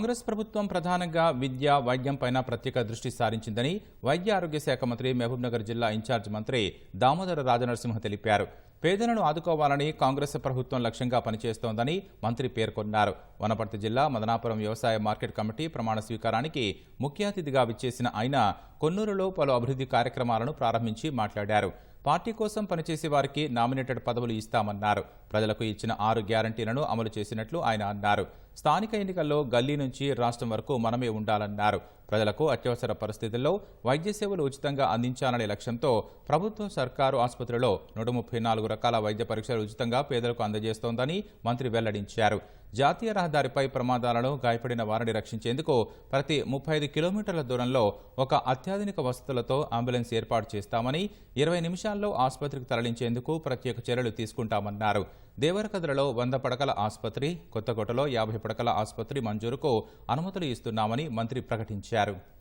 కాంగ్రెస్ ప్రభుత్వం ప్రధానంగా విద్య వైద్యం పైన ప్రత్యేక దృష్టి సారించిందని వైద్య ఆరోగ్య శాఖ మంత్రి మహబూబ్నగర్ జిల్లా ఇన్ఛార్జ్ మంత్రి దామోదర రాజనరసింహ తెలిపారు. పేదలను ఆదుకోవాలని కాంగ్రెస్ ప్రభుత్వం లక్ష్యంగా పనిచేస్తోందని మంత్రి పేర్కొన్నారు. వనపర్తి జిల్లా మదనాపురం వ్యవసాయ మార్కెట్ కమిటీ ప్రమాణ స్వీకారానికి ముఖ్య అతిథిగా విచ్చేసిన ఆయన కొన్నూరులో పలు అభివృద్ధి కార్యక్రమాలను ప్రారంభించి మాట్లాడారు. పార్టీ కోసం పనిచేసే వారికి నామినేటెడ్ పదవులు ఇస్తామన్నారు. ప్రజలకు ఇచ్చిన ఆరు గ్యారంటీలను అమలు చేసినట్లు ఆయన అన్నారు. స్థానిక ఎన్నికల్లో గల్లీ నుంచి రాష్ట్రం వరకు మనమే ఉండాలన్నారు. ప్రజలకు అత్యవసర పరిస్థితుల్లో వైద్య సేవలు ఉచితంగా అందించాలనే లక్ష్యంతో ప్రభుత్వ సర్కారు ఆసుపత్రిలో నూట ముప్పై నాలుగు రకాల వైద్య పరీక్షలు ఉచితంగా పేదలకు అందజేస్తోందని మంత్రి వెల్లడించారు. జాతీయ రహదారిపై ప్రమాదాలలో గాయపడిన వారిని రక్షించేందుకు ప్రతి ముప్పై ఐదు కిలోమీటర్ల దూరంలో ఒక అత్యాధునిక వసతులతో అంబులెన్స్ ఏర్పాటు చేస్తామని ఇరవై నిమిషాల్లో ఆసుపత్రికి తరలించేందుకు ప్రత్యేక చర్యలు తీసుకుంటామన్నారు. దేవరకద్రలో వంద పడకల ఆసుపత్రి కొత్తకోటలో యాభై పడకల ఆసుపత్రి మంజూరుకు అనుమతులు ఇస్తున్నామని మంత్రి ప్రకటించారు.